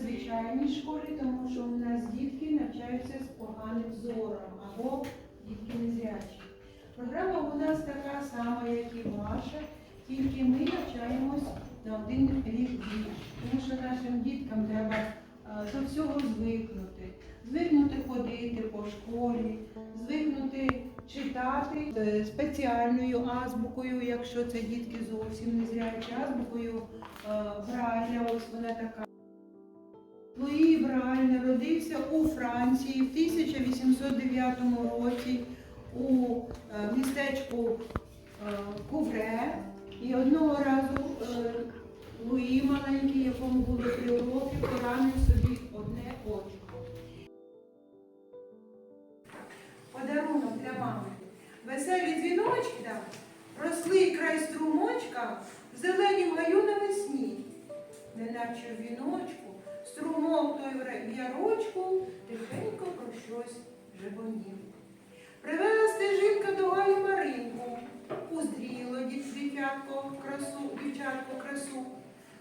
трошки незвичайній школі, тому що у нас дітки навчаються з поганим зором або дітки незрячі. Програма у нас така сама, як і ваша, тільки ми навчаємось на один рік більше. Тому що нашим діткам треба е, до всього звикнути. Звикнути ходити по школі, звикнути читати е, спеціальною азбукою, якщо це дітки зовсім незрячі, азбукою е, Брайля, ось вона така. Луї Брайль народився у Франції в 1809 році у е, містечку е, Кувре. І одного разу е, Луї маленький, якому було три роки, поранив собі одне очко. Подарунок для мами. Веселі дзвіночки да, росли край струмочка в зеленім гаю навесні. Неначе віночку, струмок той ярочку, тихенько про щось жебонів. Привела стежинка до гаю Маринку, уздріло дитятко красу, дівчатко красу.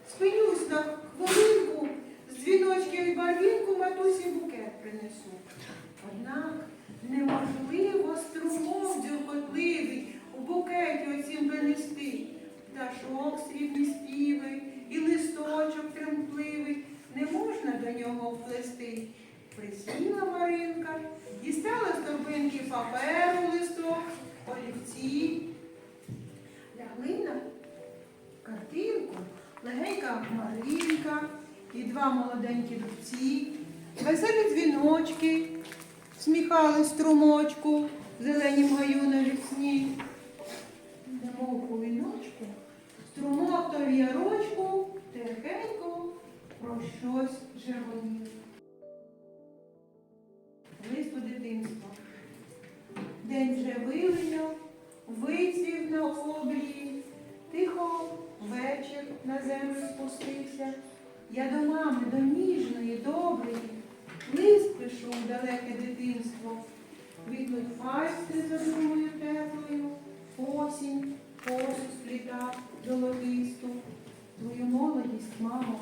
Спинюсь на хвилинку, з дзвіночки і барвінку матусі букет принесу. Однак легенька Маринка і два молоденькі дубці, веселі дзвіночки, сміхали струмочку, зеленім гаю на вісні. Немов у струмок то ярочку, тихенько про щось жервонів. Лист у дитинство. День вже вилиняв, вицвів на обрії, тихо вечір на землю спустився. Я до мами, до ніжної, доброї, лист пишу в далеке дитинство. Квітнуть пальці за думою теплою, осінь, косу спліта золотисту. Твою молодість, мамо,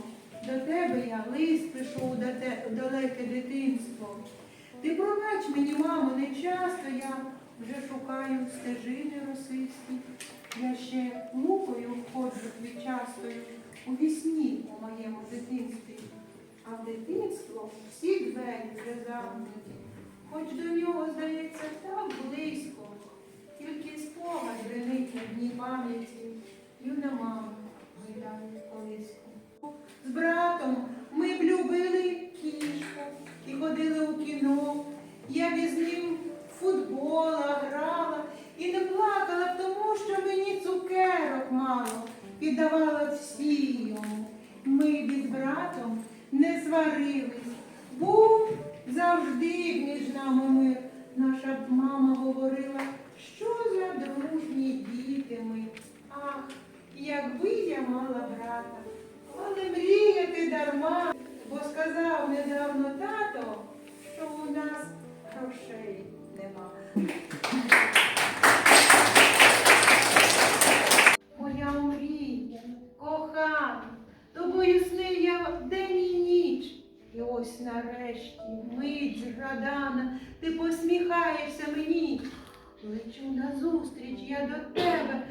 до тебе я лист пишу в далеке дитинство. Ти пробач мені, мамо, не часто я вже шукаю стежини росисті. Я ще лукою входжу квітчастою у вісні у моєму дитинстві. А в дитинство всі двері вже замкнуті, хоч до нього, здається, так близько. Тільки спогад бренить на дні пам'яті, юна мама гойдає колиску. З братом ми б любили кішку і ходили у кіно. Я б із ним футбола грала і не плакала б тому, що мені цукерок мало, віддавала всі йому. Ми із братом не сварились. Був завжди між нами мир. Наша мама говорила, що за дружні діти ми. Ах, якби я мала брата, але мріяти дарма, бо сказав недавно тато, що у нас грошей нема. Моя мрія, кохана, тобою снив я день і ніч. І ось нарешті, мить згадана, ти посміхаєшся мені. Лечу назустріч я до тебе,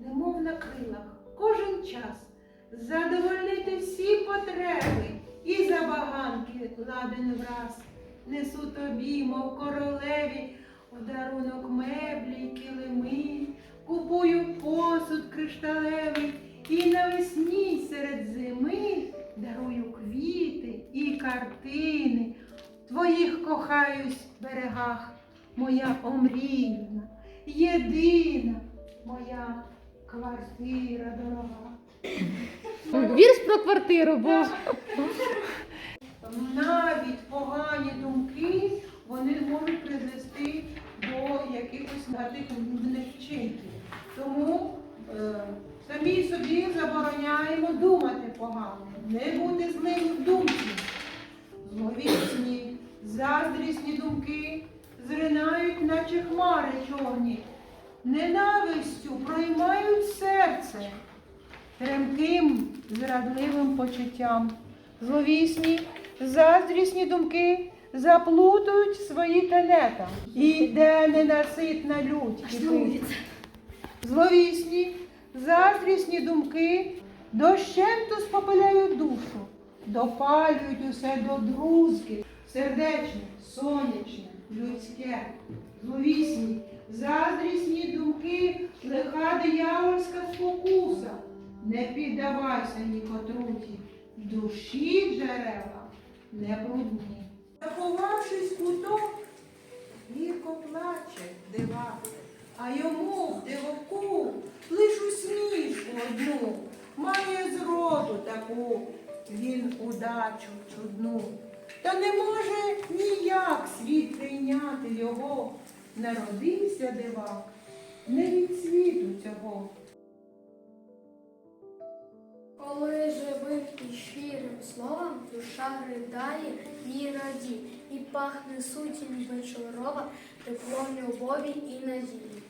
немов на крилах, кожен час задовольнити всі потреби і забаганки ладен враз. Несу тобі, мов королеві, в дарунок меблі килими, купую посуд кришталевий картини. Твоїх кохаюсь в берегах, моя омріяна, єдина моя квартира дорога. Вірш про квартиру був. Навіть погані думки вони можуть призвести до якихось негативних вчинків. Тому е, самі собі забороняємо думати погано, не бути злим в думці. Зловісні, заздрісні думки зринають, наче хмари чорні, ненавистю проймають серце, тремким зрадливим почуттям зловісні, заздрісні думки заплутають свої телета. Іде ненаситна лють. кипить. Зловісні, заздрісні думки дощенту спопиляють душу, допалюють усе до друзки, сердечне, сонячне, людське, зловісні, заздрісні думки, лиха диявольська спокуса. Не піддавайся ні котруті, душі джерела не брудні. Заховавшись в куток, гірко плаче дива, а йому дивоку лиш усмішку одну, має зроду таку, він удачу чудну. Та не може ніяк світ прийняти його, народився дивак, не від світу цього. Коли живим і щирим словом душа ридає і раді, і пахне сутінь вечорова, теплом любові і надії.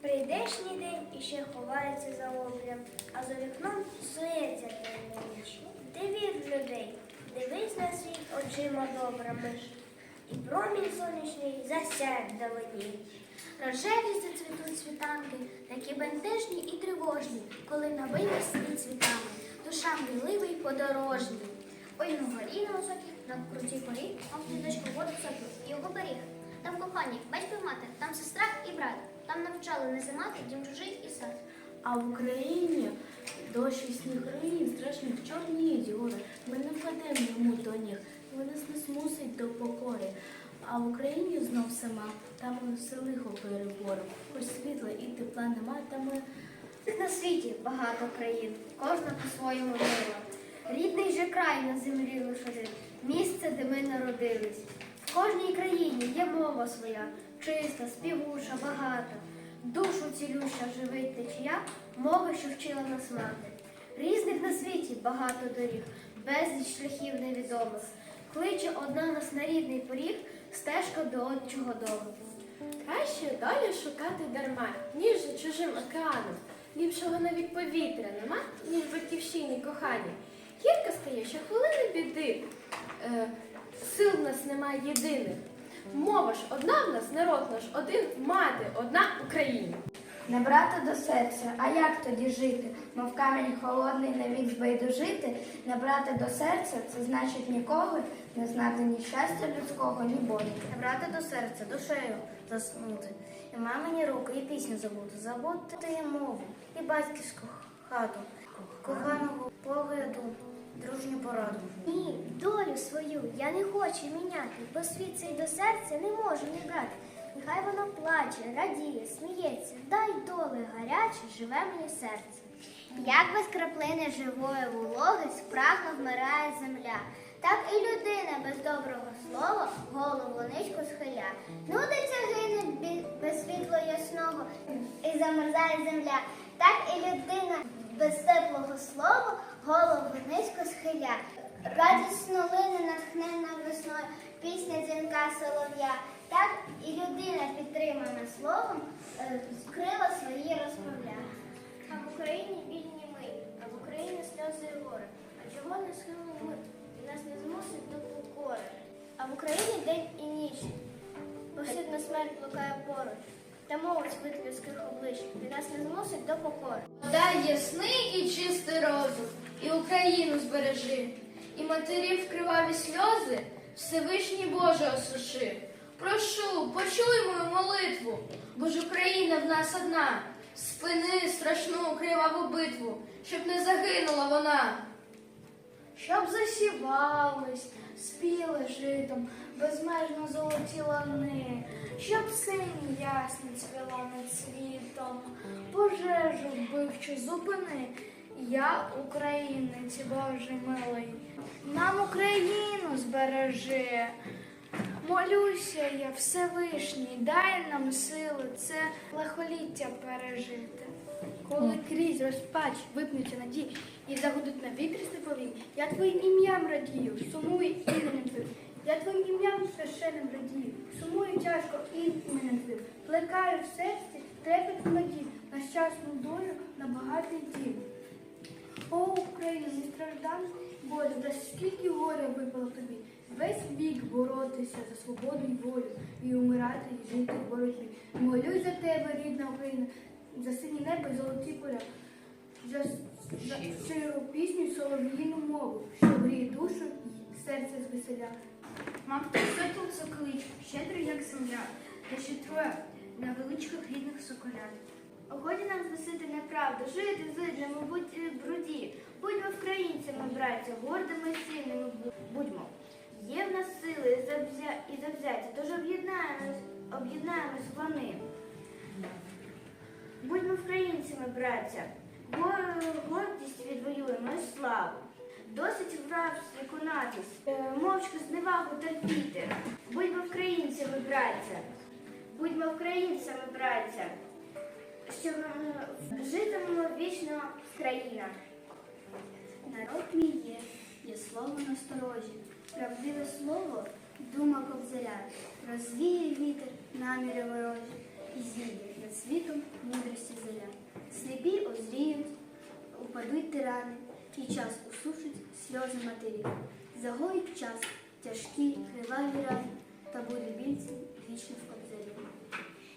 Прийдешній день іще ховається за обрям, а за вікном сується ніч. Дивір людей, дивись на світ очима добрими. І промінь сонячний засяє вдалині. Рожеві зацвітуть світанки, такі бентежні і тривожні, коли на винесли цвітами, душа миливий подорожній. Ой, на горі на високій, на крутій порі, мав квіточку воду саду, і його беріг. Там кохані, батько і мати, там сестра і брат, там навчали не зимати, дім чужий і сад. А в Україні дощ і сніг риє, страшних чорніють гори. Ми не впадемо йому до ніг, вони нас не змусить до покори. А в Україні знов сама, там ми все лихо переборем. Хоч світла і тепла немає, та ми На світі багато країн, кожна по-своєму мила. Рідний же край на землі лиш один, місце, де ми народились. В кожній країні є мова своя, чиста, співуча, багата. Душу цілюща живить течія, мови, що вчила нас мати. Різних на світі багато доріг, безліч шляхів невідомих. Кличе одна нас на рідний поріг, стежка до отчого дому. Краще долю шукати дарма, ніж за чужим океаном. Ліпшого навіть повітря нема, ніж батьківщині кохання. Гірко стає, що хвилини біди. Е, сил в нас немає єдиних. Мова ж одна в нас, народ наш один, мати одна Україна. Не брати до серця, а як тоді жити? Мов камінь холодний навік збайдужити, не брати до серця це значить ніколи не знати ні щастя людського, ні болі. Не брати до серця, душею заснути, і мамині руки, і пісню забути, забути і мову, і батьківську хату, коханого погляду, дружню пораду. Ні, долю свою я не хочу міняти, бо світ цей до серця не можу не брати. Нехай воно плаче, радіє, сміється, дай доли гаряче, живе мені серце. Як без краплини живої вологи спрагно вмирає земля, так і людина без доброго слова голову низько схиля. Нудиться гине без світла ясного і замерзає земля, так і людина без теплого слова голову низько схиля. Радісно лине натхненна весною пісня дзвінка солов'я. Так і людина, підтримана словом, е, скрила свої розмовля. А в Україні бідні ми, а в Україні сльози і гори. А чого не схилимо ми? І нас не змусить до покори. А в Україні день і ніч. Повсюдна смерть блукає поруч. Та мовить вид людських облич. І нас не змусить до покори. Дай ясний і чистий розум, і Україну збережи, і матерів криваві сльози Всевишній Боже осуши. Прошу, почуй мою молитву, бо ж Україна в нас одна. Спини страшну криваву битву, щоб не загинула вона. Щоб засівались, спіли житом, безмежно золоті лани, щоб синь ясний цвіла над світом, пожежу вбивчу зупини. Я українець, Боже милий, нам Україну збережи. Молюся я, Всевишній, дай нам сили це лихоліття пережити. Коли крізь розпач випнуться надії і загудуть на вітрі степові, я твоїм ім'ям радію, сумую іменем твоїм. Я твоїм ім'ям священним радію, сумую тяжко іменем твоїм. Плекаю в серці трепет надій на щасну долю, на багатий дім. О, Україна, не страждай, Боже, да скільки горя випало тобі. Весь вік боротися за свободу і волю, і умирати, і жити в боротьбі. Молюсь за тебе, рідна Україна, за сині небо золоті поля, за, за щиру пісню солов'їну мову, що гріє душу і серце звеселя. Мам, сокіл соколич, щедрий як земля, та ще троє на величках рідних соколят. Годі нам зносити неправду, жити будь в бруді. Будьмо українцями, браття, гордими сильними будьмо. Є в нас сили і завзя- і завзяття, тож об'єднаємось, об'єднаємось вони. Будьмо українцями, браття, Гор- гордість відвоюємо і славу. Досить в рабстві конатись, е, мовчки зневагу терпіти. Будьмо українцями, браття, будьмо українцями, браття щоб е, житимемо вічно країна. Народ мій є, є слово насторожі, правдиве слово, дума кобзаря, розвіє вітер, наміри ворожі, і зійде над світом мудрості зоря. Сліпі озріють, упадуть тирани, і час усушить сльози матерів. Загоїть час, тяжкі, криваві рани, та буде більцем вічно в.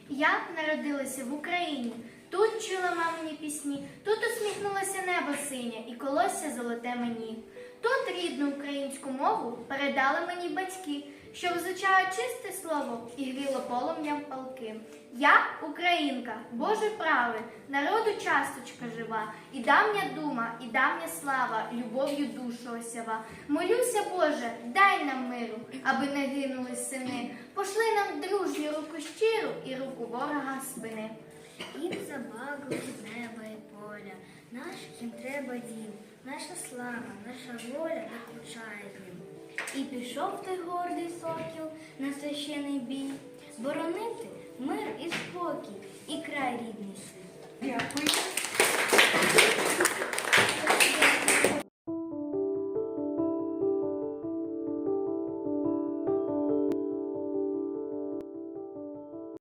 Я народилася в Україні. Тут чула мамині пісні, тут усміхнулося небо синє і колося золоте мені. Тут рідну українську мову передали мені батьки, що визучають чисте слово і гріло полум'ям палки. Я українка, Боже праве, народу часточка жива, і давня дума, і давня слава, любов'ю душу осява. Молюся, Боже, дай нам миру, аби не гинули сини. Пошли нам дружню руку щиру і руку ворога спини. Їм забагу від неба і поля, наш їм треба дім, наша слава, наша воля докучає їм. І пішов той гордий сокіл на священий бій, боронити мир і спокій, і край рідний. Дякую.